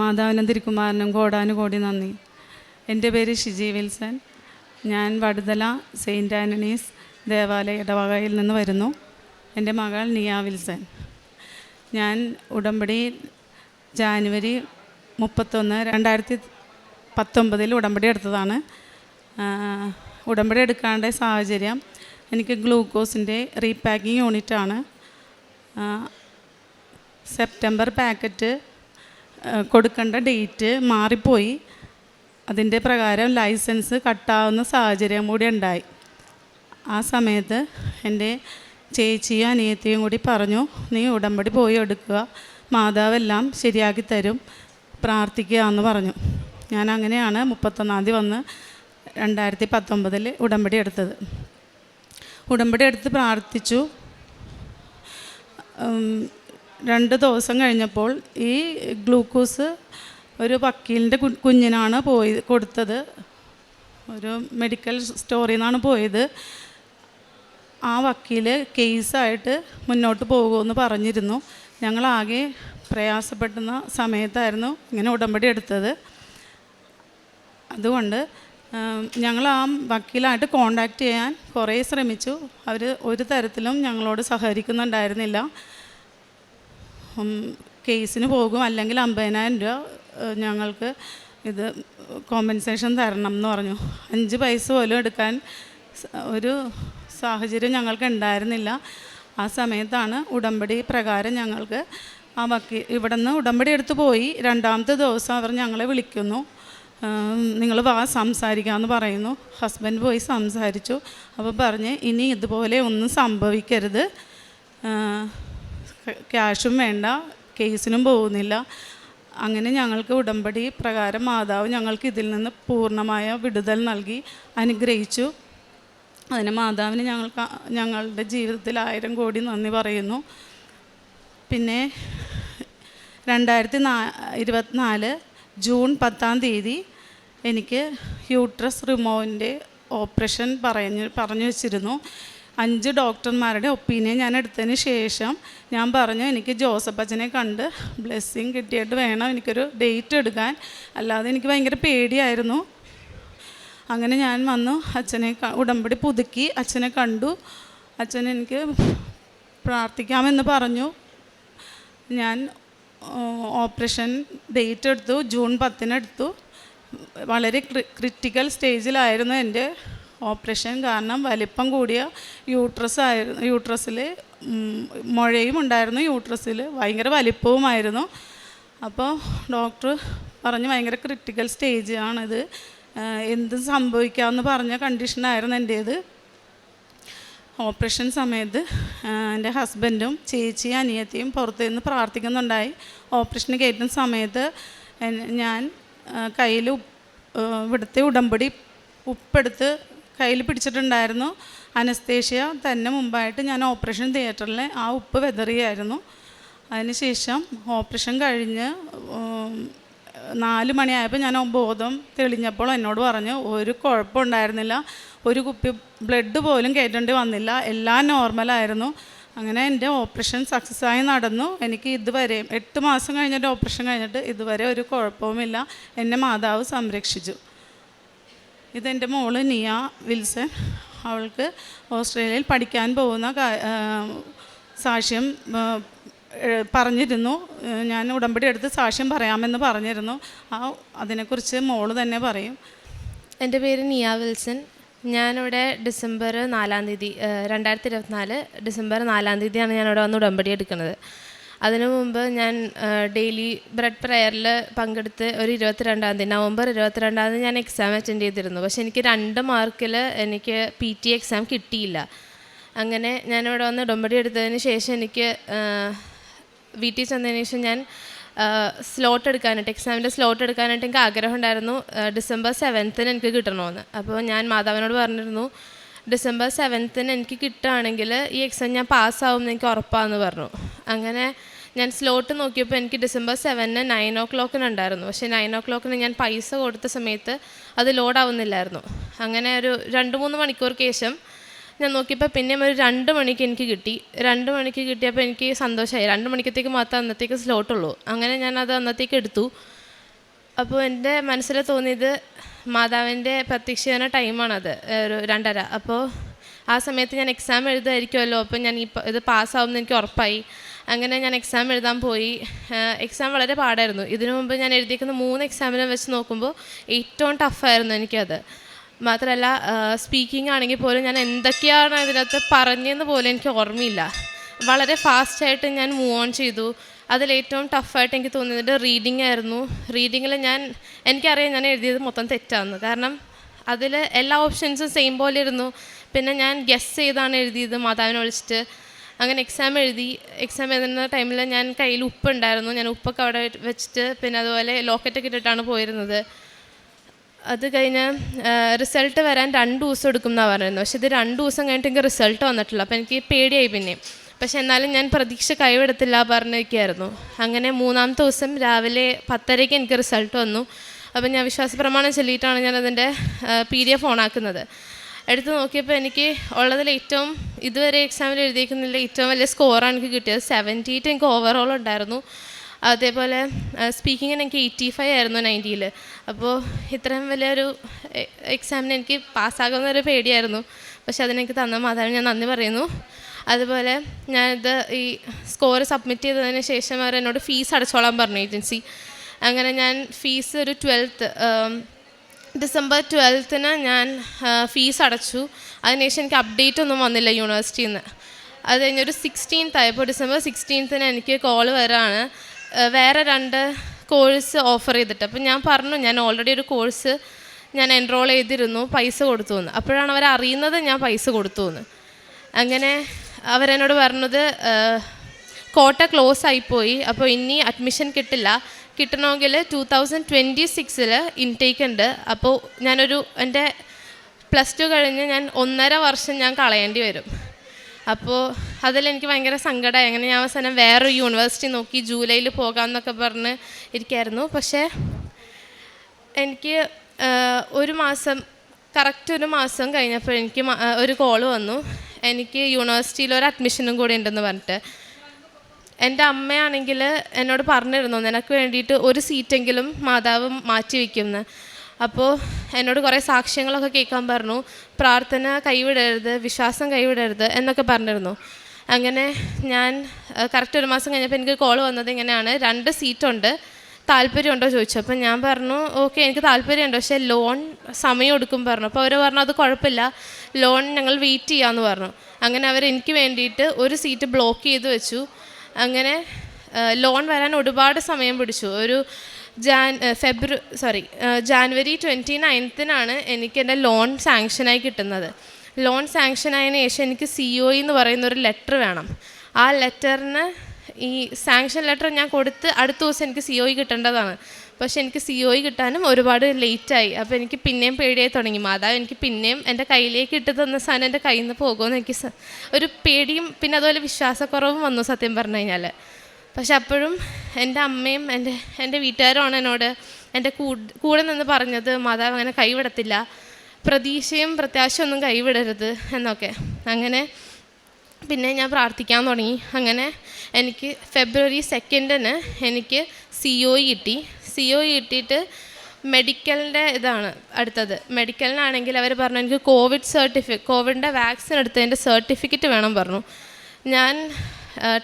മാതാവിനും തിരുക്കുമാരനും കോടാനുകോടി നന്ദി. എന്റെ പേര് ഷിജി വിൽസൺ. ഞാൻ വടുതല സെയിന്റ് ആന്റണീസ് ദേവാലയ ഇടവകയിൽ നിന്ന് വരുന്നു. എന്റെ മകൾ നിയ വിൽസൺ. ഞാൻ ഉടമ്പടി ജാനുവരി മുപ്പത്തൊന്ന് രണ്ടായിരത്തി പത്തൊമ്പതിൽ ഉടമ്പടി എടുത്തതാണ്. ഉടമ്പടി എടുക്കാണ്ട സാഹചര്യം എനിക്ക് ഗ്ലൂക്കോസിന്റെ റീപാക്കിംഗ് യൂണിറ്റാണ്. സെപ്റ്റംബർ പാക്കറ്റ് കൊടുക്കേണ്ട ഡേറ്റ് മാറിപ്പോയി. അതിന്റെ പ്രകാരം ലൈസൻസ് കട്ടാവുന്ന സാഹചര്യം കൂടി ഉണ്ടായി. ആ സമയത്ത് എന്റെ ചേച്ചിയും അനിയത്തിയും കൂടി പറഞ്ഞു നീ ഉടമ്പടി പോയി എടുക്കുക. മാതാവെല്ലാം ശരിയാക്കി തരും. പ്രാർത്ഥിക്കുക എന്ന് പറഞ്ഞു. ഞാൻ അങ്ങനെയാണ് മുപ്പത്തൊന്നാം തീയതി വന്ന് രണ്ടായിരത്തി പത്തൊമ്പതിൽ ഉടമ്പടി എടുത്തത്. ഉടമ്പടി എടുത്ത് പ്രാർത്ഥിച്ചു. രണ്ട് ദിവസം കഴിഞ്ഞപ്പോൾ ഈ ഗ്ലൂക്കോസ് ഒരു വക്കീലിന്റെ കുഞ്ഞിനാണ് പോയി കൊടുത്തത്. ഒരു മെഡിക്കൽ സ്റ്റോറിൽ നിന്നാണ് പോയത്. ആ വക്കീൽ കേസായിട്ട് മുന്നോട്ട് പോകുമെന്ന് പറഞ്ഞിരുന്നു. ഞങ്ങളാകെ പ്രയാസപ്പെടുന്ന സമയത്തായിരുന്നു ഇങ്ങനെ ഉടമ്പടി എടുത്തത്. അതുകൊണ്ട് ഞങ്ങൾ ആ വക്കീലായിട്ട് കോണ്ടാക്ട് ചെയ്യാൻ കുറേ ശ്രമിച്ചു. അവർ ഒരു തരത്തിലും ഞങ്ങളോട് സഹകരിക്കുന്നുണ്ടായിരുന്നില്ല. കേസിന് പോകും. അല്ലെങ്കിൽ അമ്പതിനായിരം രൂപ ഞങ്ങൾക്ക് ഇത് കോമ്പൻസേഷൻ തരണം എന്ന് പറഞ്ഞു. അഞ്ച് പൈസ പോലും എടുക്കാൻ ഒരു സാഹചര്യം ഞങ്ങൾക്ക് ഉണ്ടായിരുന്നില്ല. ആ സമയത്താണ് ഉടമ്പടി പ്രകാരം ഞങ്ങൾക്ക് ആ വക്കീൽ ഇവിടെ നിന്ന് ഉടമ്പടി എടുത്ത് പോയി. രണ്ടാമത്തെ ദിവസം അവർ ഞങ്ങളെ വിളിക്കുന്നു. നിങ്ങൾ വാ സംസാരിക്കാമെന്ന് പറയുന്നു. ഹസ്ബൻഡ് പോയി സംസാരിച്ചു. അപ്പോൾ പറഞ്ഞ് ഇനി ഇതുപോലെ ഒന്നും സംഭവിക്കരുത്. ക്യാഷും വേണ്ട കേസിനും പോകുന്നില്ല. അങ്ങനെ ഞങ്ങൾക്ക് ഉടമ്പടി പ്രകാരം മാതാവ് ഞങ്ങൾക്ക് ഇതിൽ നിന്ന് പൂർണമായ വിടുതൽ നൽകി അനുഗ്രഹിച്ചു. അതിന് മാതാവിന് ഞങ്ങൾക്ക് ഞങ്ങളുടെ ജീവിതത്തിൽ ആയിരം കോടി നന്ദി പറയുന്നു. പിന്നെ രണ്ടായിരത്തി നാ ഇരുപത്തിനാല് ജൂൺ പത്താം തീയതി എനിക്ക് യൂട്രസ് റിമോവിന്റെ ഓപ്പറേഷൻ പറഞ്ഞു പറഞ്ഞു വെച്ചിരുന്നു. അഞ്ച് ഡോക്ടർമാരുടെ ഒപ്പീനിയൻ ഞാൻ എടുത്തതിന് ശേഷം ഞാൻ പറഞ്ഞു എനിക്ക് ജോസഫ് അച്ഛനെ കണ്ട് ബ്ലെസ്സിങ് കിട്ടിയിട്ട് വേണം എനിക്കൊരു ഡേറ്റ് എടുക്കാൻ. അല്ലാതെ എനിക്ക് ഭയങ്കര പേടിയായിരുന്നു. അങ്ങനെ ഞാൻ വന്നു അച്ഛനെ ഉടമ്പടി പുതുക്കി അച്ഛനെ കണ്ടു. അച്ഛൻ എനിക്ക് പ്രാർത്ഥിക്കാമെന്ന് പറഞ്ഞു. ഞാൻ ഓപ്പറേഷൻ ഡേറ്റ് എടുത്തു ജൂൺ പത്തിനെടുത്തു വളരെ ക്രിട്ടിക്കൽ സ്റ്റേജിലായിരുന്നു എന്റെ ഓപ്പറേഷൻ കാരണം വലിപ്പം കൂടിയ യൂട്രസ് ആയിരുന്നു യൂട്രസിൽ മുഴയും ഉണ്ടായിരുന്നു യൂട്രസിൽ ഭയങ്കര വലിപ്പവുമായിരുന്നു. അപ്പോൾ ഡോക്ടർ പറഞ്ഞു ഭയങ്കര ക്രിട്ടിക്കൽ സ്റ്റേജ് ആണിത്. ആഹ് എന്ത് സംഭവിക്കാമെന്ന് പറഞ്ഞ കണ്ടീഷനായിരുന്നു എന്റേത് ഓപ്പറേഷൻ സമയത്ത് എന്റെ ഹസ്ബൻഡും ചേച്ചിയും അനിയത്തിയും പുറത്തു നിന്ന് പ്രാർത്ഥിക്കുന്നുണ്ടായി. ഓപ്പറേഷന് കയറ്റുന്ന സമയത്ത് ഞാൻ കയ്യിൽ ഇവിടുത്തെ ഉടമ്പടി ഉപ്പെടുത്ത് കയ്യിൽ പിടിച്ചിട്ടുണ്ടായിരുന്നു. അനസ്തേഷ്യ തന്നെ മുമ്പായിട്ട് ഞാൻ ഓപ്പറേഷൻ തിയേറ്ററിൽ ആ ഉപ്പ് വെതറിയായിരുന്നു. അതിനുശേഷം ഓപ്പറേഷൻ കഴിഞ്ഞ് നാല് മണിയായപ്പോൾ ഞാൻ ബോധം തെളിഞ്ഞപ്പോൾ എന്നോട് പറഞ്ഞു ഒരു കുഴപ്പമുണ്ടായിരുന്നില്ല ഒരു കുപ്പി ബ്ലഡ് പോലും കയറ്റേണ്ടി വന്നില്ല. എല്ലാം നോർമലായിരുന്നു അങ്ങനെ എന്റെ ഓപ്പറേഷൻ സക്സസ് ആയി നടന്നു. എനിക്ക് ഇതുവരെ എട്ട് മാസം കഴിഞ്ഞിട്ട് ഓപ്പറേഷൻ കഴിഞ്ഞിട്ട് ഇതുവരെ ഒരു കുഴപ്പവുമില്ല. എന്നെ മാതാവ് സംരക്ഷിച്ചു. ഇതെന്റെ മോൾ നിയ വിൽസൺ. അവൾക്ക് ഓസ്ട്രേലിയയിൽ പഠിക്കാൻ പോകുന്ന സാക്ഷ്യം പറഞ്ഞിരുന്നു. ഞാൻ ഉടമ്പടി എടുത്ത് സാക്ഷ്യം പറയാമെന്ന് പറഞ്ഞിരുന്നു. ആ അതിനെക്കുറിച്ച് മോൾ തന്നെ പറയും. എന്റെ പേര് നിയ വിൽസൺ. ഞാനിവിടെ ഡിസംബർ നാലാം തീയതി രണ്ടായിരത്തി ഇരുപത്തിനാല് ഡിസംബർ നാലാം തീയതിയാണ് ഞാനിവിടെ വന്ന് ഉടമ്പടി എടുക്കുന്നത്. അതിനു മുമ്പ് ഞാൻ ഡെയിലി ബ്രെഡ് പ്രയറിൽ പങ്കെടുത്ത് ഒരു ഇരുപത്തിരണ്ടാം തീയതി നവംബർ ഇരുപത്തിരണ്ടാം തീയതി ഞാൻ എക്സാം അറ്റൻഡ് ചെയ്തിരുന്നു. പക്ഷെ എനിക്ക് രണ്ട് മാർക്കിൽ എനിക്ക് പി ടി എക്സാം കിട്ടിയില്ല. അങ്ങനെ ഞാനിവിടെ വന്ന് ഉടമ്പടി എടുത്തതിന് ശേഷം എനിക്ക് വീട്ടിൽ ചെന്നതിന് ശേഷം ഞാൻ സ്ലോട്ട് എടുക്കാനായിട്ട് എക്സാമിന്റെ സ്ലോട്ട് എടുക്കാനായിട്ട് എനിക്ക് ആഗ്രഹം ഉണ്ടായിരുന്നു ഡിസംബർ സെവൻത്തിന് എനിക്ക് കിട്ടണമെന്ന് അപ്പോൾ ഞാൻ മാതാവിനോട് പറഞ്ഞിരുന്നു ഡിസംബർ സെവൻത്തിന് എനിക്ക് കിട്ടുകയാണെങ്കിൽ ഈ എക്സാം ഞാൻ പാസ്സാവും എന്ന് എനിക്ക് ഉറപ്പാന്ന് പറഞ്ഞു. അങ്ങനെ ഞാൻ സ്ലോട്ട് നോക്കിയപ്പോൾ എനിക്ക് ഡിസംബർ സെവനിന് നയൻ ഓ ക്ലോക്കിന് ഉണ്ടായിരുന്നു. പക്ഷേ നയൻ ഓ ക്ലോക്കിന് ഞാൻ പൈസ കൊടുത്ത സമയത്ത് അത് ലോഡാവുന്നില്ലായിരുന്നു അങ്ങനെ ഒരു രണ്ട് മൂന്ന് മണിക്കൂർക്ക് ശേഷം ഞാൻ നോക്കിയപ്പോൾ പിന്നെയും ഒരു രണ്ട് മണിക്ക് എനിക്ക് കിട്ടി. രണ്ട് മണിക്ക് കിട്ടിയപ്പോൾ എനിക്ക് സന്തോഷമായി രണ്ട് മണിക്കത്തേക്ക് മാത്രമേ അന്നത്തേക്ക് സ്ലോട്ടുള്ളൂ അങ്ങനെ ഞാൻ അത് അന്നത്തേക്ക് എടുത്തു. അപ്പോൾ എന്റെ മനസ്സിൽ തോന്നിയത് മാതാവിന്റെ പ്രത്യക്ഷീകരണ ടൈമാണത് ഒരു രണ്ടര. അപ്പോൾ ആ സമയത്ത് ഞാൻ എക്സാം എഴുതുമായിരിക്കുമല്ലോ അപ്പോൾ ഞാൻ ഈ പ- ഇത് പാസ്സാവുമെന്ന് എനിക്ക് ഉറപ്പായി. അങ്ങനെ ഞാൻ എക്സാം എഴുതാൻ പോയി. എക്സാം വളരെ പാടായിരുന്നു. ഇതിനു മുമ്പ് ഞാൻ എഴുതിയിരിക്കുന്ന മൂന്ന് എക്സാമിനെ വെച്ച് നോക്കുമ്പോൾ ഏറ്റവും ടഫായിരുന്നു എനിക്കത്. മാത്രമല്ല സ്പീക്കിംഗ് ആണെങ്കിൽ പോലും ഞാൻ എന്തൊക്കെയാണ് ഇതിനകത്ത് പറഞ്ഞതെന്ന് പോലും എനിക്ക് ഓർമ്മയില്ല. വളരെ ഫാസ്റ്റായിട്ട് ഞാൻ മൂവ് ഓൺ ചെയ്തു. അതിലേറ്റവും ടഫായിട്ട് എനിക്ക് തോന്നിയത് റീഡിംഗ് ആയിരുന്നു. റീഡിങ്ങിൽ ഞാൻ എനിക്കറിയാം ഞാൻ എഴുതിയത് മൊത്തം തെറ്റാന്ന്. കാരണം അതിൽ എല്ലാ ഓപ്ഷൻസും സെയിം പോലെ ഇരുന്നു. പിന്നെ ഞാൻ ഗസ് ചെയ്താണ് എഴുതിയത് മാതാവിനെ വിളിച്ചിട്ട്. അങ്ങനെ എക്സാം എഴുതി എക്സാം എഴുതുന്ന ടൈമിൽ ഞാൻ കയ്യിൽ ഉപ്പുണ്ടായിരുന്നു ഞാൻ ഉപ്പൊക്കെ അവിടെ വെച്ചിട്ട് പിന്നെ അതുപോലെ ലോക്കറ്റൊക്കെ ഇട്ടിട്ടാണ് പോയിരുന്നത്. അത് കഴിഞ്ഞ് റിസൾട്ട് വരാൻ രണ്ട് ദിവസം എടുക്കും എന്നാണ് പറയുന്നത്. പക്ഷെ ഇത് രണ്ട് ദിവസം കഴിഞ്ഞിട്ട് എനിക്ക് റിസൾട്ട് വന്നിട്ടില്ല. അപ്പോൾ എനിക്ക് പേടിയായി പിന്നെ പക്ഷെ എന്നാലും ഞാൻ പ്രതീക്ഷ കൈവിടത്തില്ല പറഞ്ഞിരിക്കുകയായിരുന്നു. അങ്ങനെ മൂന്നാമത്തെ ദിവസം രാവിലെ പത്തരയ്ക്ക് എനിക്ക് റിസൾട്ട് വന്നു. അപ്പോൾ ഞാൻ വിശ്വാസ പ്രമാണം ചൊല്ലിയിട്ടാണ് ഞാൻ അതിന്റെ പി ഡി എഫ് ഓണാക്കുന്നത് എടുത്ത് നോക്കിയപ്പോൾ എനിക്ക് ഉള്ളതിൽ ഏറ്റവും ഇതുവരെ എക്സാമിൽ എഴുതിയിരിക്കുന്നതിൽ ഏറ്റവും വലിയ സ്കോറാണ് എനിക്ക് കിട്ടിയത് സെവന്റി എയ്റ്റ് എനിക്ക് ഓവറോൾ ഉണ്ടായിരുന്നു. അതേപോലെ സ്പീക്കിങ്ങിന് എനിക്ക് എയ്റ്റി ഫൈവ് ആയിരുന്നു നയന്റിയിൽ അപ്പോൾ ഇത്രയും വലിയൊരു എക്സാമിന് എനിക്ക് പാസ്സാകുന്ന ഒരു പേടിയായിരുന്നു. പക്ഷെ അതിനെനിക്ക് തന്ന മാതാവിന് ഞാൻ നന്ദി പറയുന്നു. അതുപോലെ ഞാനിത് ഈ സ്കോർ സബ്മിറ്റ് ചെയ്തതിന് ശേഷം അവർ എന്നോട് ഫീസ് അടച്ചോളാൻ പറഞ്ഞു ഏജൻസി അങ്ങനെ ഞാൻ ഫീസ് ഒരു ട്വൽത്ത് ഡിസംബർ ട്വൽത്തിന് ഞാൻ ഫീസ് അടച്ചു. അതിനുശേഷം എനിക്ക് അപ്ഡേറ്റ് ഒന്നും വന്നില്ല യൂണിവേഴ്സിറ്റിയിൽ നിന്ന് അത് കഴിഞ്ഞൊരു സിക്സ്റ്റീൻത്ത് ആയപ്പോൾ ഡിസംബർ സിക്സ്റ്റീൻത്തിന് എനിക്ക് കോൾ വരാണ്. വേറെ രണ്ട് കോഴ്സ് ഓഫർ ചെയ്തിട്ട്. അപ്പം ഞാൻ പറഞ്ഞു ഞാൻ ഓൾറെഡി ഒരു കോഴ്സ് ഞാൻ എൻറോൾ ചെയ്തിരുന്നു പൈസ കൊടുത്തു എന്ന് അപ്പോഴാണ് അവർ അറിയുന്നത് ഞാൻ പൈസ കൊടുത്തു എന്ന് അങ്ങനെ അവരെന്നോട് പറഞ്ഞത് കോട്ട ക്ലോസ് ആയിപ്പോയി. അപ്പോൾ ഇനി അഡ്മിഷൻ കിട്ടില്ല. കിട്ടണമെങ്കിൽ ടു തൗസൻഡ് ട്വന്റി സിക്സിൽ ഇൻടേക്ക് ഉണ്ട്. അപ്പോൾ ഞാനൊരു എന്റെ പ്ലസ് ടു കഴിഞ്ഞ് ഞാൻ ഒന്നര വർഷം ഞാൻ കളയേണ്ടി വരും. അപ്പോൾ അതിലെനിക്ക് ഭയങ്കര സങ്കടമായി അങ്ങനെ ഞാൻ അവസാനം വേറൊരു യൂണിവേഴ്സിറ്റി നോക്കി ജൂലൈയിൽ പോകാമെന്നൊക്കെ പറഞ്ഞ് ഇരിക്കായിരുന്നു. പക്ഷേ എനിക്ക് ഒരു മാസം കറക്റ്റ് ഒരു മാസം കഴിഞ്ഞപ്പോൾ എനിക്ക് ഒരു കോൾ വന്നു. എനിക്ക് യൂണിവേഴ്സിറ്റിയിൽ ഒരു അഡ്മിഷനും കൂടി ഉണ്ടെന്ന് പറഞ്ഞിട്ട്. എന്റെ അമ്മയാണെങ്കിൽ എന്നോട് പറഞ്ഞിരുന്നു നിനക്ക് വേണ്ടിയിട്ട് ഒരു സീറ്റെങ്കിലും മാതാവ് മാറ്റി വയ്ക്കുമെന്ന് അപ്പോൾ എന്നോട് കുറേ സാക്ഷ്യങ്ങളൊക്കെ കേൾക്കാൻ പറഞ്ഞു പ്രാർത്ഥന കൈവിടരുത് വിശ്വാസം കൈവിടരുത് എന്നൊക്കെ പറഞ്ഞിരുന്നു. അങ്ങനെ ഞാൻ കറക്റ്റ് ഒരു മാസം കഴിഞ്ഞപ്പോൾ എനിക്ക് കോൾ വന്നത് ഇങ്ങനെയാണ് രണ്ട് സീറ്റുണ്ട് താല്പര്യമുണ്ടോ? ചോദിച്ചു. അപ്പം ഞാൻ പറഞ്ഞു ഓക്കെ എനിക്ക് താല്പര്യമുണ്ട് പക്ഷേ ലോൺ സമയം എടുക്കും പറഞ്ഞു. അപ്പോൾ അവർ പറഞ്ഞു അത് കുഴപ്പമില്ല ലോൺ ഞങ്ങൾ വെയിറ്റ് ചെയ്യാമെന്ന് പറഞ്ഞു. അങ്ങനെ അവർ എനിക്ക് വേണ്ടിയിട്ട് ഒരു സീറ്റ് ബ്ലോക്ക് ചെയ്ത് വെച്ചു. അങ്ങനെ ലോൺ വരാൻ ഒരുപാട് സമയം പിടിച്ചു. ഒരു ജാൻ ഫെബ്രു സോറി ജാനുവരി ട്വന്റി നയൻത്തിനാണ് എനിക്ക് എന്റെ ലോൺ സാങ്ഷനായി കിട്ടുന്നത്. ലോൺ സാങ്ഷൻ ആയതിനു ശേഷം എനിക്ക് സി ഒ എന്ന് പറയുന്ന ഒരു ലെറ്റർ വേണം. ആ ലെറ്ററിന് ഈ സാങ്ഷൻ ലെറ്റർ ഞാൻ കൊടുത്ത് അടുത്ത ദിവസം എനിക്ക് സി ഒ കിട്ടേണ്ടതാണ്. പക്ഷെ എനിക്ക് സി ഒ കിട്ടാനും ഒരുപാട് ലേറ്റായി അപ്പോൾ എനിക്ക് പിന്നെയും പേടിയായി തുടങ്ങി. മാതാവ് എനിക്ക് പിന്നെയും എന്റെ കയ്യിലേക്ക് ഇട്ട് തന്ന സാധനം എന്റെ കയ്യിൽ നിന്ന് പോകുമെന്ന് എനിക്ക് ഒരു പേടിയും പിന്നെ അതുപോലെ വിശ്വാസക്കുറവും വന്നു സത്യം പറഞ്ഞു കഴിഞ്ഞാൽ പക്ഷെ അപ്പോഴും എന്റെ അമ്മയും എന്റെ എന്റെ വീട്ടുകാരുമാണ് എന്നോട് എന്റെ കൂടെ നിന്ന് പറഞ്ഞത് മാതാവ് അങ്ങനെ കൈവിടത്തില്ല. പ്രതീക്ഷയും പ്രത്യാശയൊന്നും കൈവിടരുത് എന്നൊക്കെ. അങ്ങനെ പിന്നെ ഞാൻ പ്രാർത്ഥിക്കാൻ തുടങ്ങി. അങ്ങനെ എനിക്ക് ഫെബ്രുവരി സെക്കൻഡിന് എനിക്ക് സി ഒ കിട്ടി. സി ഒ കിട്ടിയിട്ട് മെഡിക്കലിന്റെ ഇതാണ് അടുത്തത്. മെഡിക്കലിനാണെങ്കിൽ അവർ പറഞ്ഞു എനിക്ക് കോവിഡ് സർട്ടിഫിക്കറ്റ് കോവിഡിന്റെ വാക്സിൻ എടുത്തതിന്റെ സർട്ടിഫിക്കറ്റ് വേണം പറഞ്ഞു. ഞാൻ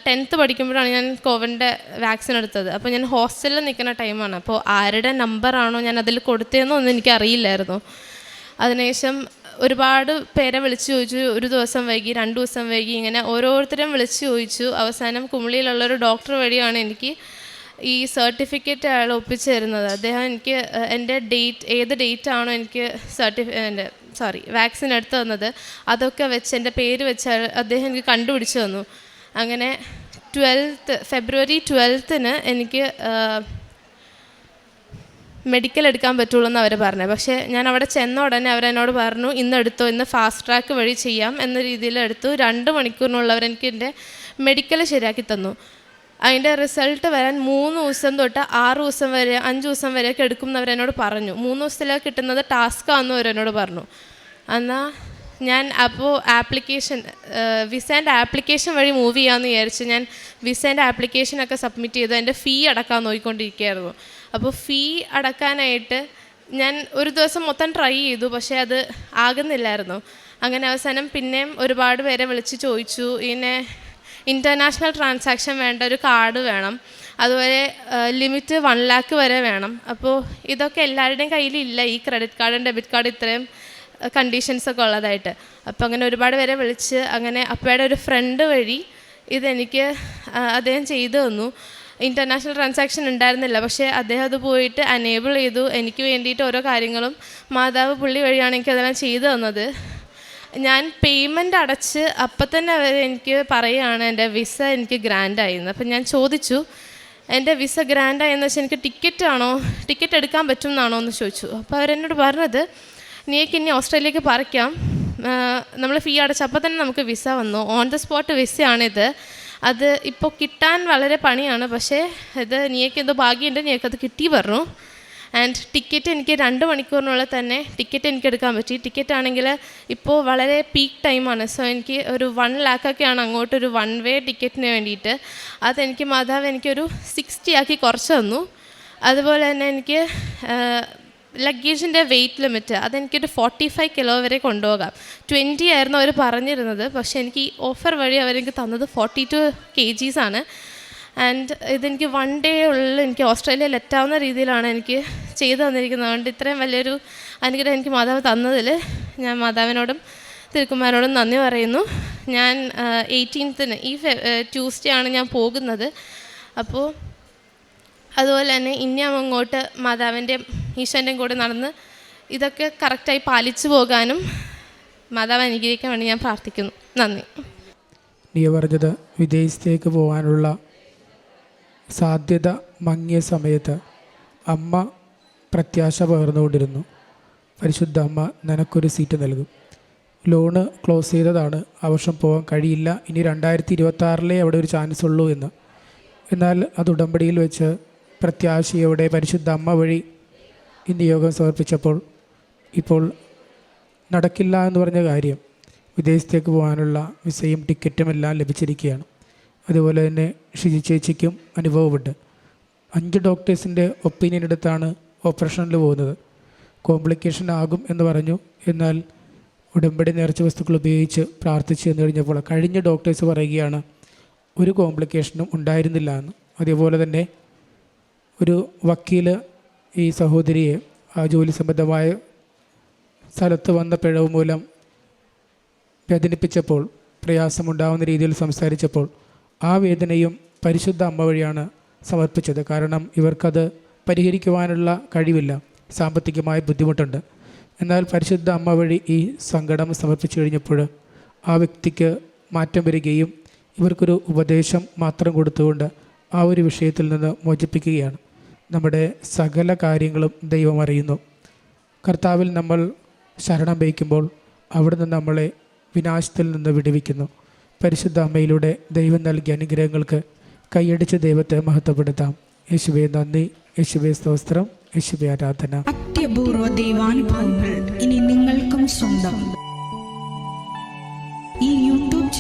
ടെൻത്ത് പഠിക്കുമ്പോഴാണ് ഞാൻ കോവിഡിന്റെ വാക്സിൻ എടുത്തത്. അപ്പോൾ ഞാൻ ഹോസ്റ്റലിൽ നിൽക്കുന്ന ടൈമാണ്. അപ്പോൾ ആരുടെ നമ്പറാണോ ഞാൻ അതിൽ കൊടുത്തതെന്നൊന്നും എനിക്ക് അറിയില്ലായിരുന്നു അതിനുശേഷം ഒരുപാട് പേരെ വിളിച്ചു ചോദിച്ചു. ഒരു ദിവസം വൈകി രണ്ട് ദിവസം വൈകി ഇങ്ങനെ ഓരോരുത്തരും വിളിച്ചു ചോദിച്ചു. അവസാനം കുമളിയിലുള്ള ഒരു ഡോക്ടർ വഴിയാണ് എനിക്ക് ഈ സർട്ടിഫിക്കറ്റ് അയാൾ ഒപ്പിച്ചു തരുന്നത് അദ്ദേഹം എനിക്ക് എന്റെ ഡേറ്റ് ഏത് ഡേറ്റ് ആണോ എനിക്ക് സർട്ടിഫി എന്റെ സോറി വാക്സിൻ എടുത്തു തന്നത്. അതൊക്കെ വെച്ച് എന്റെ പേര് വെച്ച് അദ്ദേഹം എനിക്ക് കണ്ടുപിടിച്ചു തന്നു. അങ്ങനെ ട്വൽത്ത് ഫെബ്രുവരി ട്വൽത്തിന് എനിക്ക് മെഡിക്കൽ എടുക്കാൻ പറ്റുള്ളൂ എന്ന് അവർ പറഞ്ഞത് പക്ഷേ ഞാൻ അവിടെ ചെന്ന ഉടനെ അവരെന്നോട് പറഞ്ഞു ഇന്ന് എടുത്തോ ഇന്ന് ഫാസ്റ്റ് ട്രാക്ക് വഴി ചെയ്യാം എന്ന രീതിയിൽ എടുത്തു. രണ്ട് മണിക്കൂറിനുള്ളവർ എനിക്ക് എന്റെ മെഡിക്കൽ ശരിയാക്കി തന്നു. അതിന്റെ റിസൾട്ട് വരാൻ മൂന്ന് ദിവസം തൊട്ട് ആറ് ദിവസം വരെ അഞ്ച് ദിവസം വരെയൊക്കെ എടുക്കും എന്ന് അവരെന്നോട് പറഞ്ഞു. മൂന്ന് ദിവസത്തിലേക്ക് കിട്ടുന്നത് ടാസ്ക് ടാസ്ക്കാണെന്ന് അവരെന്നോട് പറഞ്ഞു. എന്നാൽ ഞാൻ അപ്പോൾ ആപ്ലിക്കേഷൻ വിസേന്റെ ആപ്ലിക്കേഷൻ വഴി മൂവ് ചെയ്യാമെന്ന് വിചാരിച്ച് ഞാൻ വിസേന്റെ ആപ്ലിക്കേഷനൊക്കെ സബ്മിറ്റ് ചെയ്ത്. എന്റെ ഫീ അടക്കാൻ നോക്കിക്കൊണ്ടിരിക്കുകയായിരുന്നു. അപ്പോൾ ഫീ അടക്കാനായിട്ട് ഞാൻ ഒരു ദിവസം മൊത്തം ട്രൈ ചെയ്തു പക്ഷേ അത് ആകുന്നില്ലായിരുന്നു. അങ്ങനെ അവസാനം പിന്നെയും ഒരുപാട് പേരെ വിളിച്ച് ചോദിച്ചു ഇങ്ങനെ ഇന്റർനാഷണൽ ട്രാൻസാക്ഷൻ വേണ്ട ഒരു കാർഡ് വേണം. അതുപോലെ ലിമിറ്റ് വൺ ലാക്ക് വരെ വേണം. അപ്പോൾ ഇതൊക്കെ എല്ലാവരുടെയും കയ്യിലില്ല ഈ ക്രെഡിറ്റ് കാർഡും ഡെബിറ്റ് കാർഡ് ഇത്രയും കണ്ടീഷൻസ് ഒക്കെ ഉള്ളതായിട്ട്. അപ്പോൾ അങ്ങനെ ഒരുപാട് പേരെ വിളിച്ച് അങ്ങനെ അപ്പയുടെ ഒരു ഫ്രണ്ട് വഴി ഇതെനിക്ക് അദ്ദേഹം ചെയ്തു തന്നു. ഇന്റർനാഷണൽ ട്രാൻസാക്ഷൻ ഉണ്ടായിരുന്നില്ല. പക്ഷേ അദ്ദേഹം അത് പോയിട്ട് അനേബിൾ ചെയ്തു. എനിക്ക് വേണ്ടിയിട്ട് ഓരോ കാര്യങ്ങളും മാതാവ് പുള്ളി വഴിയാണ് എനിക്ക് അതെല്ലാം ചെയ്തു തന്നത്. ഞാൻ പേയ്മെന്റ് അടച്ച് അപ്പം തന്നെ അവർ എനിക്ക് പറയുകയാണ് എന്റെ വിസ എനിക്ക് ഗ്രാൻഡ് ആയിരുന്നു അപ്പം ഞാൻ ചോദിച്ചു എന്റെ വിസ ഗ്രാൻഡ് ആയെന്ന് വെച്ചാൽ എനിക്ക് ടിക്കറ്റ് ആണോ? ടിക്കറ്റ് എടുക്കാൻ പറ്റും എന്നാണോ എന്ന് ചോദിച്ചു. അപ്പോൾ അവരെന്നോട് പറഞ്ഞത് നീക്ക് ഇനി ഓസ്ട്രേലിയക്ക് പറിക്കാം. നമ്മൾ ഫീ അടച്ച അപ്പം തന്നെ നമുക്ക് വിസ വന്നു. ഓൺ ദ സ്പോട്ട് വിസയാണിത് അത് ഇപ്പോൾ കിട്ടാൻ വളരെ പണിയാണ്. പക്ഷേ ഇത് നീക്ക് എന്തോ ഭാഗ്യമുണ്ട് അത് കിട്ടി പറഞ്ഞു. ആൻഡ് ടിക്കറ്റ് എനിക്ക് രണ്ട് മണിക്കൂറിനുള്ളിൽ തന്നെ ടിക്കറ്റ് എനിക്ക് എടുക്കാൻ പറ്റി. ടിക്കറ്റ് ആണെങ്കിൽ ഇപ്പോൾ വളരെ പീക്ക് ടൈമാണ് സോ എനിക്ക് ഒരു വൺ ലാക്കൊക്കെയാണ് അങ്ങോട്ട് ഒരു വൺ വേ ടിക്കറ്റിന് വേണ്ടിയിട്ട്. അതെനിക്ക് മാതാവ് എനിക്കൊരു സിക്സ്റ്റി ആക്കി കുറച്ച് തന്നു. അതുപോലെ തന്നെ എനിക്ക് ലഗേജിന്റെ വെയിറ്റ് ലിമിറ്റ് അതെനിക്കൊരു ഫോർട്ടി ഫൈവ് കിലോ വരെ കൊണ്ടുപോകാം. ട്വന്റി ആയിരുന്നു അവർ പറഞ്ഞിരുന്നത്. പക്ഷേ എനിക്ക് ഈ ഓഫർ വഴി അവരെനിക്ക് തന്നത് ഫോർട്ടി ടു കെ ജീസ് ആണ്. ആൻഡ് ഇതെനിക്ക് വൺ ഡേ ഉള്ളിൽ എനിക്ക് ഓസ്ട്രേലിയയിൽ എത്താവുന്ന രീതിയിലാണ് എനിക്ക് ചെയ്തു തന്നിരിക്കുന്നത്. അതുകൊണ്ട് ഇത്രയും വലിയൊരു അനുഗ്രഹം എനിക്ക് മാതാവ് തന്നതിൽ ഞാൻ മാതാവിനോടും തിരുക്കുമാരോടും നന്ദി പറയുന്നു. ഞാൻ എയ്റ്റീൻത്തിന് ഈ ട്യൂസ്ഡേ ആണ് ഞാൻ പോകുന്നത്. അപ്പോൾ അതുപോലെ തന്നെ ഇനി അങ്ങോട്ട് മാതാവിന്റെയും ഈശോന്റെയും കൂടെ നടന്ന് ഇതൊക്കെ കറക്റ്റായി പാലിച്ചു പോകാനും മാതാവ് അനുഗ്രഹിക്കാൻ വേണ്ടി ഞാൻ പ്രാർത്ഥിക്കുന്നു. നന്ദി. നീ പറഞ്ഞത് വിദേശത്തേക്ക് പോകാനുള്ള സാധ്യത മങ്ങിയ സമയത്ത് അമ്മ പ്രത്യാശ പകർന്നുകൊണ്ടിരുന്നു. പരിശുദ്ധ അമ്മ നിനക്കൊരു സീറ്റ് നൽകും. ലോണ് ക്ലോസ് ചെയ്തതാണ്. ആ വർഷം പോകാൻ കഴിയില്ല. ഇനി രണ്ടായിരത്തി ഇരുപത്തി ആറിലേ അവിടെ ഒരു ചാൻസ് ഉള്ളൂ എന്ന്. എന്നാൽ അത് ഉടമ്പടിയിൽ വെച്ച് പ്രത്യാശയോടെ പരിശുദ്ധ അമ്മ വഴി ഇന്ന് യോഗം സമർപ്പിച്ചപ്പോൾ ഇപ്പോൾ നടക്കില്ല എന്ന് പറഞ്ഞ കാര്യം വിദേശത്തേക്ക് പോകാനുള്ള വിസയും ടിക്കറ്റും എല്ലാം ലഭിച്ചിരിക്കുകയാണ്. അതുപോലെ തന്നെ ഷിജി ചേച്ചിക്കും അനുഭവമുണ്ട്. അഞ്ച് ഡോക്ടേഴ്സിന്റെ ഒപ്പീനിയൻ എടുത്താണ് ഓപ്പറേഷനിൽ പോകുന്നത്. കോംപ്ലിക്കേഷൻ ആകും എന്ന് പറഞ്ഞു. എന്നാൽ ഉടമ്പടി നേർച്ച വസ്തുക്കൾ ഉപയോഗിച്ച് പ്രാർത്ഥിച്ചു എന്ന് കഴിഞ്ഞപ്പോൾ കഴിഞ്ഞ ഡോക്ടേഴ്സ് പറയുകയാണ് ഒരു കോംപ്ലിക്കേഷനും ഉണ്ടായിരുന്നില്ല എന്ന്. അതേപോലെ തന്നെ ഒരു വക്കീൽ ഈ സഹോദരിയെ ആ ജോലി സംബന്ധമായ സ്ഥലത്ത് വന്ന പിഴവ് മൂലം വേദനിപ്പിച്ചപ്പോൾ പ്രയാസമുണ്ടാവുന്ന രീതിയിൽ സംസാരിച്ചപ്പോൾ ആ വേദനയും പരിശുദ്ധ അമ്മ വഴിയാണ് സമർപ്പിച്ചത്. കാരണം ഇവർക്കത് പരിഹരിക്കുവാനുള്ള കഴിവില്ല. സാമ്പത്തികമായ ബുദ്ധിമുട്ടുണ്ട്. എന്നാൽ പരിശുദ്ധ അമ്മ വഴി ഈ സങ്കടം സമർപ്പിച്ചു കഴിഞ്ഞപ്പോൾ ആ വ്യക്തിക്ക് മാറ്റം വരികയും ഇവർക്കൊരു ഉപദേശം മാത്രം കൊടുത്തുകൊണ്ട് ആ ഒരു വിഷയത്തിൽ നിന്ന് മോചിപ്പിക്കുകയാണ്. നമ്മുടെ സകല കാര്യങ്ങളും ദൈവം അറിയുന്നു. കർത്താവിൽ നമ്മൾ ശരണം വയ്ക്കുമ്പോൾ അവിടുന്ന് നമ്മളെ വിനാശത്തിൽ നിന്ന് വിടുവിക്കുന്നു. പരിശുദ്ധ അമ്മയിലൂടെ ദൈവം നൽകിയ അനുഗ്രഹങ്ങൾക്ക് കൈയടിച്ച് ദൈവത്തെ മഹത്വപ്പെടുത്താം. യേശുവെ നന്ദി. യേശുവെ സ്തോത്രം. യേശുവെ ആരാധന. അത്യപൂർവ ദൈവാനുഭവങ്ങൾ ഇനി നിങ്ങൾക്കും സ്വന്തം.